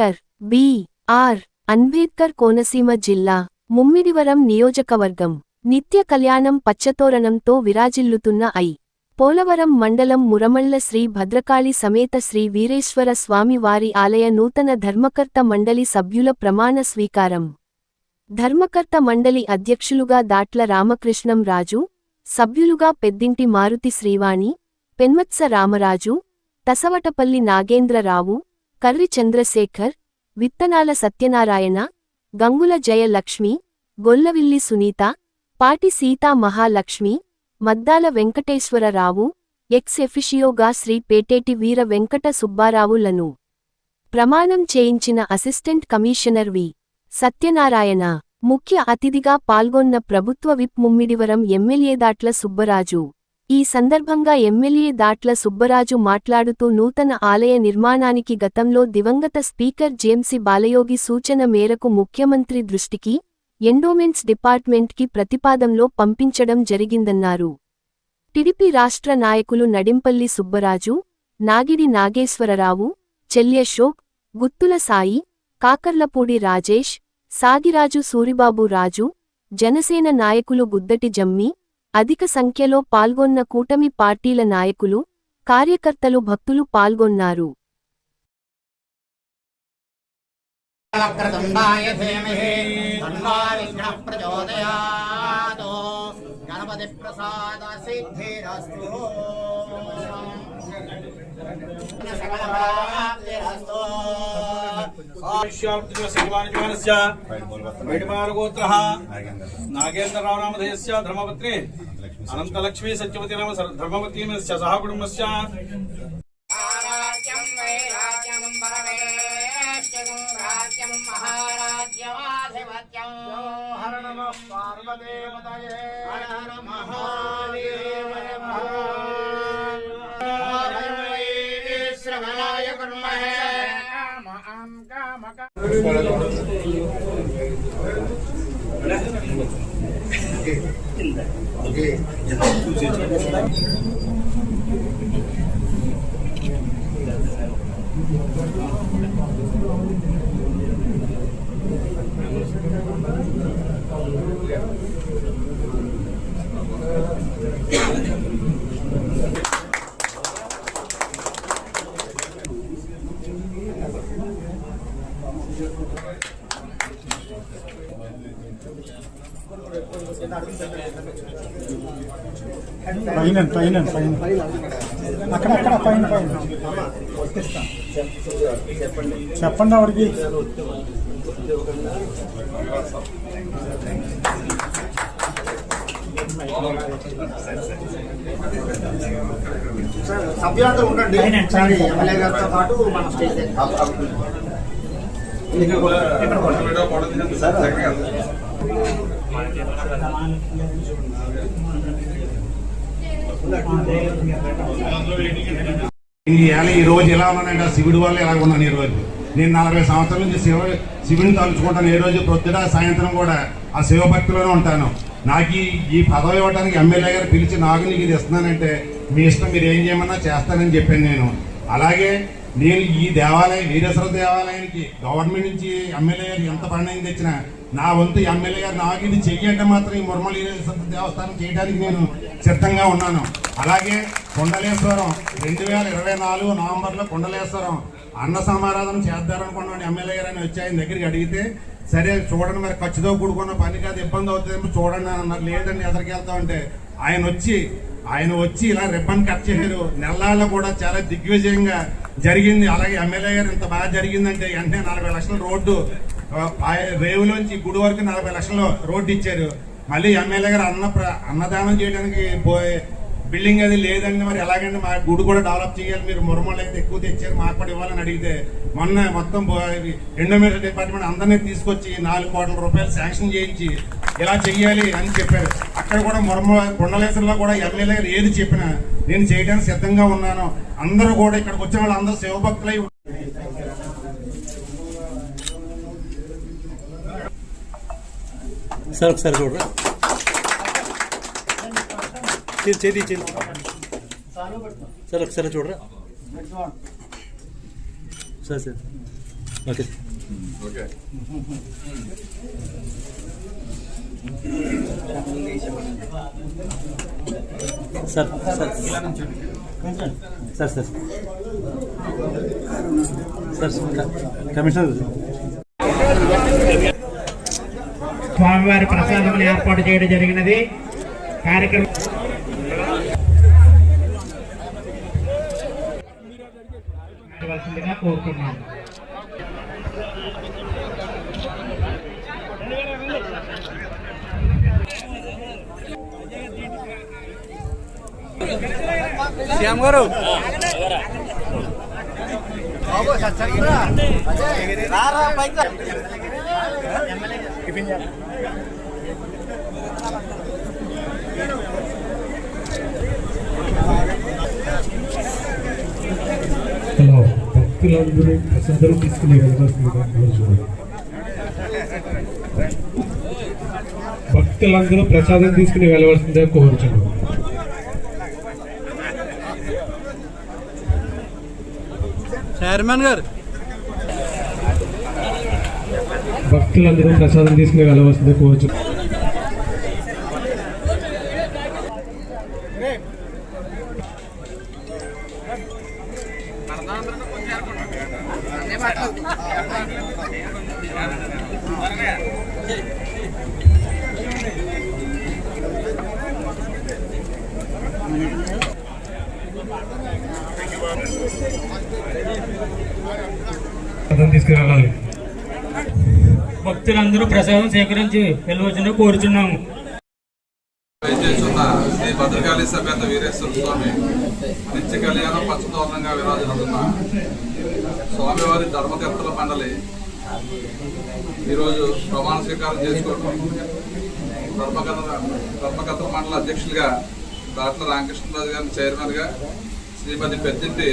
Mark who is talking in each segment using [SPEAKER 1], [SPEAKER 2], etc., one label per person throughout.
[SPEAKER 1] Doctor B. R. Ambedkar Konaseema జిల్లా ముమ్మిడివరం నియోజకవర్గం. నిత్య కళ్యాణం పచ్చతోరణంతో విరాజిల్లుతున్న ఐ. పోలవరం మండలం మురమళ్ళ శ్రీ భద్రకాళి సమేత శ్రీ వీరేశ్వర స్వామి వారి ఆలయ నూతన ధర్మకర్త మండలి సభ్యుల ప్రమాణ స్వీకారం. ధర్మకర్త మండలి అధ్యక్షులుగా దాట్ల రామకృష్ణం రాజు సభ్యులుగా పెద్దింటి మారుతి శ్రీవాణి పెన్మత్స రామరాజు తసవటపల్లి నాగేంద్రరావు కర్రి చంద్రశేఖర్ విత్తనాల సత్యనారాయణ గంగుల జయలక్ష్మి గొల్లవిల్లి సునీత పాటి సీతా మహాలక్ష్మి మద్దాల వెంకటేశ్వరరావు ఎక్స్ ఎఫిషియోగా శ్రీ పేటేటి వీర వెంకట సుబ్బారావులను ప్రమాణం చేయించిన అసిస్టెంట్ కమిషనర్ వి. సత్యనారాయణ ముఖ్య అతిథిగా పాల్గొన్న ప్రభుత్వ విప్ ముమ్మిడివరం ఎమ్మెల్యే దాట్ల సుబ్బరాజు. ఈ సందర్భంగా ఎమ్మెల్యే దాట్ల సుబ్బరాజు మాట్లాడుతూ నూతన ఆలయ నిర్మాణానికి గతంలో దివంగత స్పీకర్ జేమ్సి బాలయోగి సూచన మేరకు ముఖ్యమంత్రి దృష్టికి ఎండోమెంట్స్ డిపార్ట్మెంట్కి ప్రతిపాదంలో పంపించడం జరిగిందన్నారు. టిడిపి రాష్ట్ర నాయకులు నడింపల్లి సుబ్బరాజు నాగిడి నాగేశ్వరరావు చెల్యశోక్ గుత్తుల సాయి కాకర్లపూడి రాజేష్ సాగిరాజు సూరిబాబు రాజు జనసేన నాయకులు గుద్దటి జమ్మి అధిక సంఖ్యలో పాల్గొన్న కూటమి పార్టీల నాయకులు కార్యకర్తలు భక్తులు పాల్గొన్నారు.
[SPEAKER 2] సకల मेडिमार्गोत्रः नागेन्द्रराव नामधेयस्य धर्मपत्नी अनन्तलक्ष्मी धर्मवती सह हर नमः पार्वदेवतये हर Okay. Okay.
[SPEAKER 3] పైన పైన పైన. అక్కడ అక్కడ పైన పైన. చెప్పండి ఆవిడకి.
[SPEAKER 2] సభ్యులందరూ ఉండండి. ఎమ్మెల్యే గారితో పాటు మన స్టేజ్ దగ్గర.
[SPEAKER 4] ఈ ఈ రోజు ఎలా ఉన్నానంటే ఆ శివుడి వల్ల ఎలా ఉన్నాను ఈ రోజు? నేను నలభై సంవత్సరాల నుంచి శివ శివుని తలుచుకుంటాను. ఏ రోజు ప్రొద్దున సాయంత్రం కూడా ఆ శివభక్తిలోనే ఉంటాను. నాకు ఈ ఈ పదవి ఇవ్వడానికి ఎమ్మెల్యే గారు పిలిచి నాకు నీకు ఇది ఇస్తున్నానంటే మీ ఇష్టం మీరు ఏం చేయమన్నా చేస్తానని చెప్పాను నేను. అలాగే నేను ఈ దేవాలయం వీరేశ్వర దేవాలయానికి గవర్నమెంట్ నుంచి ఎమ్మెల్యే గారు ఎంత పండుగ తెచ్చినా నా వంతు ఎమ్మెల్యే గారు నాగిని చెయ్యంటే మాత్రం ఈ మురమల దేవస్థానం చేయడానికి నేను సిద్ధంగా ఉన్నాను. అలాగే కొండలేశ్వరం రెండు వేల ఇరవై నాలుగు నవంబర్లో కొండలేశ్వరం అన్న సమారాధన చేద్దారనుకున్నాను ఎమ్మెల్యే గారు అని వచ్చి ఆయన దగ్గరికి అడిగితే సరే చూడండి మరి ఖర్చుతో కూడుకున్న పని కాదు ఇబ్బంది అవుతుందేమో చూడండి అన్నారు లేదండి ఎదరికి వెళ్తామంటే ఆయన వచ్చి ఆయన వచ్చి ఇలా రిబ్బన్ కట్ చేశారు. నెల్లాళ్ళ కూడా చాలా దిగ్విజయంగా జరిగింది. అలాగే ఎమ్మెల్యే గారు ఇంత బాగా జరిగిందంటే వెంటనే నలభై లక్షల రోడ్డు ఆ, నుంచి రేవులోంచి గుడి వరకు నలభై లక్షలు రోడ్డు ఇచ్చారు. మళ్ళీ ఎమ్మెల్యే గారు అన్న అన్నదానం చేయడానికి పోయే బిల్డింగ్ అది లేదండి మరి ఎలాగండి? మా గుడి కూడా డెవలప్ చేయాలి. మీరు మురమలు అయితే ఎక్కువ తెచ్చారు. మాకు కూడా ఇవ్వాలని అడిగితే మొన్న మొత్తం ఎండోమీటర్ డిపార్ట్మెంట్ అందరినీ తీసుకొచ్చి నాలుగు కోట్ల రూపాయలు శాంక్షన్ చేయించి ఇలా చెయ్యాలి అని చెప్పారు. అక్కడ కూడా మురమ కొండలేశ్వరంలో కూడా ఎమ్మెల్యే గారు ఏది చెప్పినా నేను చేయడానికి సిద్ధంగా ఉన్నాను. అందరూ కూడా ఇక్కడికి వచ్చిన వాళ్ళు అందరూ శివభక్తులై
[SPEAKER 3] సార్ ఒకసారి చూడరా చేతి చేతి. సార్ ఒకసారి చూడరా? Sir sir. Okay.
[SPEAKER 5] Okay
[SPEAKER 3] sir. Sir sir. Sir sir. Commissioner.
[SPEAKER 6] స్వామివారి ప్రసాదములు ఏర్పాటు చేయడం జరిగినది. కార్యక్రమం నడవలసిందిగా కోరుతున్నాను
[SPEAKER 7] హలో భక్తులందరూ ప్రసాదాలు తీసుకుని వెళ్ళవలసిందిగా కోరుచున్నాను భక్తులందరూ ప్రసాదం తీసుకుని వెళ్ళవలసిందిగా కోరుచున్నాను
[SPEAKER 2] చైర్మన్ గారు
[SPEAKER 7] భక్తులందరూ ప్రసాదం తీసుకుని వెళ్ళవలసింది కోవచ్చు తీసుకురావాలి.
[SPEAKER 6] భక్తులందరూ ప్రసాదం స్వీకరించి వెళ్ళవచ్చును కోరుచున్నాము.
[SPEAKER 5] చేస్తున్న శ్రీ భద్రకాళి సమేత వీరేశ్వర స్వామి నిత్య కళ్యాణం పచ్చదోరణంగా విరాజుతున్న స్వామివారి ధర్మకర్తల మండలి ఈరోజు ప్రమాణ స్వీకారం చేసుకోవడం ధర్మకర్త ధర్మకర్తల మండలి అధ్యక్షులుగా దాట్ల రామకృష్ణరాజు గారిని చైర్మన్గా శ్రీమతి పెద్దింటి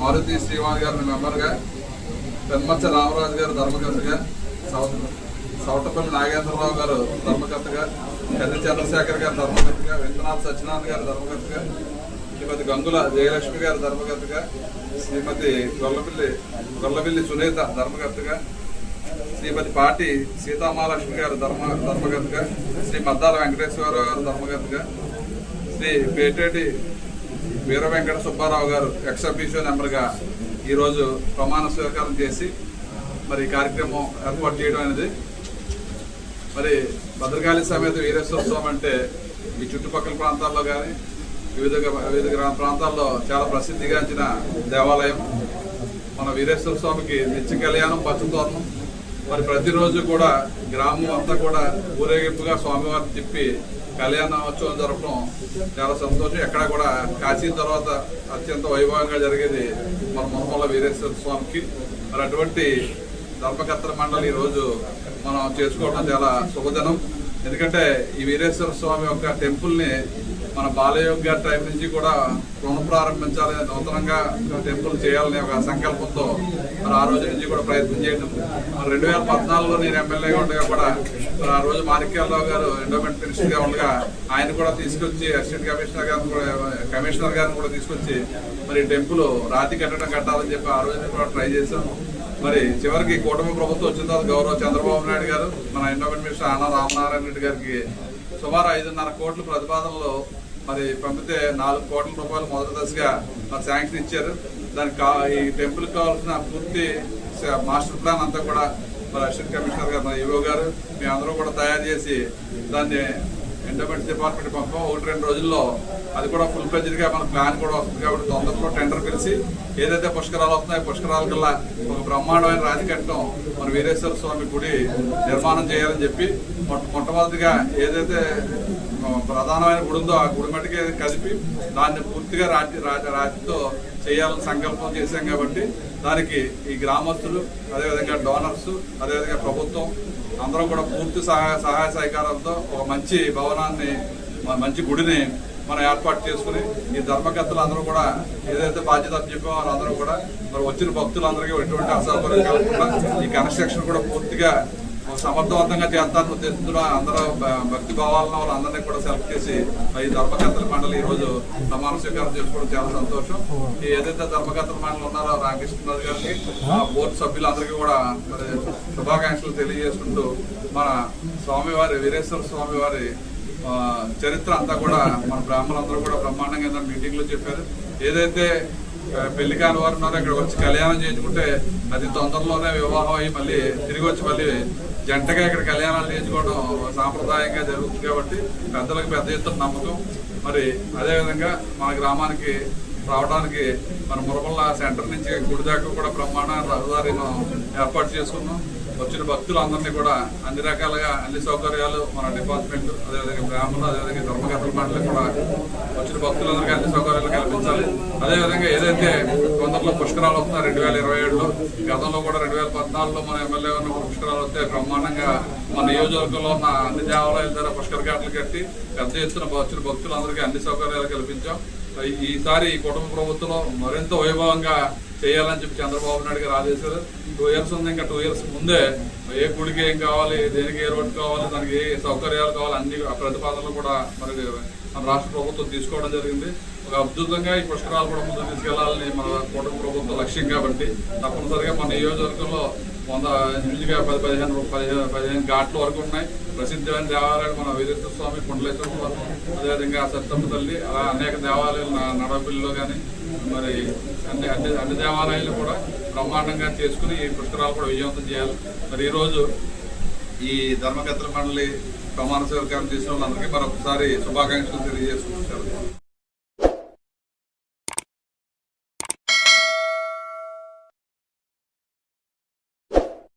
[SPEAKER 5] మారుతి శ్రీవాణి గారిని మెంబర్గా పెన్మచ్చ రామరాజు గారు ధర్మకర్తగా సౌటపల్లి నాగేంద్రరావు గారు ధర్మకర్తగా కర్రి చంద్రశేఖర్ గారు ధర్మకర్తగా విశ్వనాథ్ సత్యనారాయణ గారు ధర్మకర్తగా శ్రీమతి గంగుల జయలక్ష్మి గారు ధర్మకర్తగా శ్రీమతి గొల్లపిల్లి గొల్లపిల్లి సునీత ధర్మకర్తగా శ్రీమతి పాటి సీతామహాలక్ష్మి గారు ధర్మ ధర్మకర్తగా శ్రీ మద్దాల వెంకటేశ్వరరావు గారు ధర్మకర్తగా శ్రీ పేటేటి వీర వెంకట సుబ్బారావు గారు ఎక్స్ అఫీషియో నెంబర్గా ఈరోజు ప్రమాణ స్వీకారం చేసి మరి కార్యక్రమం ఏర్పాటు చేయడం అనేది మరి భద్రకాళి సమేత వీరేశ్వర స్వామి అంటే ఈ చుట్టుపక్కల ప్రాంతాల్లో కానీ వివిధ వివిధ ప్రాంతాల్లో చాలా ప్రసిద్ధిగాంచిన దేవాలయం. మన వీరేశ్వర స్వామికి నిత్య కళ్యాణం పచ్చతోరణం మరి ప్రతిరోజు కూడా గ్రామం అంతా కూడా ఊరేగింపుగా స్వామివారిని తిప్పి కళ్యాణోత్సవం జరపడం చాలా సంతోషం. ఎక్కడ కూడా కాశీ తర్వాత అత్యంత వైభవంగా జరిగేది మన మొహమ్మల వీరేశ్వర స్వామికి మరి అటువంటి ధర్మకర్తల మండలి ఈరోజు మనం చేసుకోవడం చాలా శుభదినం ఎందుకంటే ఈ వీరేశ్వర స్వామి యొక్క టెంపుల్ని మన బాలయోగ టైం నుంచి కూడా పునఃప్రారంభించాలి నూతనంగా టెంపుల్ చేయాలనే ఒక సంకల్పంతో మరి ఆ రోజు నుంచి కూడా ప్రయత్నం చేయడం. మరి రెండు వేల పద్నాలుగులో నేను ఎమ్మెల్యేగా ఉండగా కూడా మరి ఆ రోజు మాణిక్యాలరావు గారు ఎండోమెంట్ మినిస్టర్గా ఉండగా ఆయన కూడా తీసుకొచ్చి అసిస్టెంట్ కమిషనర్ గారిని కూడా కమిషనర్ గారిని కూడా తీసుకొచ్చి మరి టెంపుల్ రాతి కట్టడం కట్టాలని చెప్పి ఆ రోజు కూడా ట్రై చేశాం మరి చివరికి కూటమి ప్రభుత్వం వచ్చిన తర్వాత గౌరవ చంద్రబాబు నాయుడు గారు మన ఎన్నోమెంట్ మినిస్టర్ ఆనా రామనారాయణ రెడ్డి గారికి సుమారు ఐదున్నర కోట్ల ప్రతిపాదనలో మరి పంపితే నాలుగు కోట్ల రూపాయలు మొదటి దశగా మరి శాంక్షన్ ఇచ్చారు. దానికి కా- ఈ టెంపుల్ కావాల్సిన పూర్తి మాస్టర్ ప్లాన్ అంతా కూడా మరి అసిస్టెంట్ కమిషనర్ గారు మన ఈవో గారు మేమందరూ అందరూ కూడా తయారు చేసి దాన్ని ఎండోమెంట్స్ డిపార్ట్మెంట్ పంపం. ఒకటి రెండు రోజుల్లో అది కూడా ఫుల్ ఫ్లెజ్డ్గా మన ప్లాన్ కూడా వస్తుంది కాబట్టి తొందరలో టెండర్ పిలిచి ఏదైతే పుష్కరాలు వస్తున్నాయో పుష్కరాల కల్లా ఒక బ్రహ్మాండమైన రాజకట్టం మన వీరేశ్వర స్వామి గుడి నిర్మాణం చేయాలని చెప్పి మొట్టమొదటిగా ఏదైతే ప్రధానమైన గుడి ఉందో ఆ గుడి మట్టికి కలిపి దాన్ని పూర్తిగా రాజ్య రాతి రాతితో చేయాలని సంకల్పం చేశాం కాబట్టి దానికి ఈ గ్రామస్తులు అదేవిధంగా డోనర్స్ అదేవిధంగా ప్రభుత్వం అందరం కూడా పూర్తి సహాయ సహాయ సహకారంతో ఒక మంచి భవనాన్ని మంచి గుడిని మనం ఏర్పాటు చేసుకుని ఈ ధర్మకర్తలు అందరూ కూడా ఏదైతే బాధ్యత చెప్పామో వాళ్ళందరూ కూడా మరి వచ్చిన భక్తులందరికీ ఎటువంటి అసౌకర్యం కాకుండా ఈ కన్స్ట్రక్షన్ కూడా పూర్తిగా సమర్థవంతంగా చేస్తారని ఉద్దేశంతో అందరూ భక్తి భావాలను వాళ్ళందరినీ కూడా సెలెక్ట్ చేసి ఈ ధర్మకర్తల మండలి ఈ రోజు ప్రమాణ స్వీకారం చేసుకోవడం చాలా సంతోషం. ఈ ఏదైతే ధర్మకర్తల మండలి ఉన్నారో రామకృష్ణరాజు గారికి ఆ బోర్డు సభ్యులందరికీ కూడా మరి శుభాకాంక్షలు తెలియజేసుకుంటూ మన స్వామివారి వీరేశ్వర స్వామి వారి ఆ, చరిత్ర అంతా కూడా మన బ్రాహ్మణులందరూ కూడా బ్రహ్మాండంగా మీటింగ్లో చెప్పారు. ఏదైతే పెళ్ళి కాని వారు ఉన్నారు ఇక్కడ వచ్చి కళ్యాణం చేయించుకుంటే అది తొందరలోనే వివాహం అయ్యి మళ్ళీ తిరిగి వచ్చి మళ్ళీ జంటగా ఇక్కడ కళ్యాణాలు చేయించుకోవడం సాంప్రదాయంగా జరుగుతుంది కాబట్టి పెద్దలకు పెద్ద ఎత్తున నమ్మకం. మరి అదేవిధంగా మన గ్రామానికి రావడానికి మన మురపల్ల సెంటర్ నుంచి గుడి దాకా కూడా బ్రహ్మాండ రహదారిను ఏర్పాటు చేసుకున్నాం. వచ్చిన భక్తులందరినీ కూడా అన్ని రకాలుగా అన్ని సౌకర్యాలు మన డిపార్ట్మెంట్ అదేవిధంగా బ్రాహ్మణులు అదేవిధంగా ధర్మకర్తల మండలి కూడా వచ్చిన భక్తులందరికీ అన్ని సౌకర్యాలు కల్పించాలి అదేవిధంగా ఏదైతే తొందరలో పుష్కరాలు వస్తున్నాయి రెండు వేల ఇరవై ఏడులో గతంలో కూడా రెండు వేల పద్నాలుగులో మన ఎమ్మెల్యే ఉన్న పుష్కరాలు వస్తే బ్రహ్మాండంగా మన నియోజకవర్గంలో ఉన్న అన్ని దేవాలయాల ద్వారా పుష్కర ఘాట్లు కట్టి పెద్ద ఎత్తున వచ్చిన భక్తులందరికీ అన్ని సౌకర్యాలు కల్పించాం. ఈ- ఈసారి ఈ కుటుంబ ప్రభుత్వంలో మరింత వైభవంగా చేయాలని చెప్పి చంద్రబాబు నాయుడు గారు ఆదేశారు టూ ఇయర్స్ ఉంది ఇంకా టూ ఇయర్స్ ముందే ఏ గుడికి ఏం కావాలి దేనికి ఏ రోడ్డు కావాలి దానికి ఏ సౌకర్యాలు కావాలి అన్ని ప్రతిపాదనలు కూడా మరి మన రాష్ట్ర ప్రభుత్వం తీసుకోవడం జరిగింది. ఒక అద్భుతంగా ఈ పుష్కరాలు కూడా ముందు తీసుకెళ్ళాలని మన కుటుంబ ప్రభుత్వ లక్ష్యం కాబట్టి తప్పనిసరిగా మన నియోజకవర్గంలో వంద ఇంచుగా పది పదిహేను పదిహేను పదిహేను ఘాట్ల వరకు ఉన్నాయి. ప్రసిద్ధమైన దేవాలయాలు మన వీరేశ్వర స్వామి కుండలేశ్వర స్వామి అదేవిధంగా సత్తమ్మ తల్లి అలా అనేక దేవాలయాలు నడపల్లిలో కానీ మరి అన్ని అన్ని అన్ని దేవాలయాలు కూడా బ్రహ్మాండంగా చేసుకుని ఈ పుష్కరాలు కూడా విజయవంతం చేయాలి. మరి ఈరోజు ఈ ధర్మకర్తల మండలి ప్రమాణ స్వీకారం చేసిన వాళ్ళందరికీ మరొకసారి శుభాకాంక్షలు తెలియజేసుకుంటున్నాం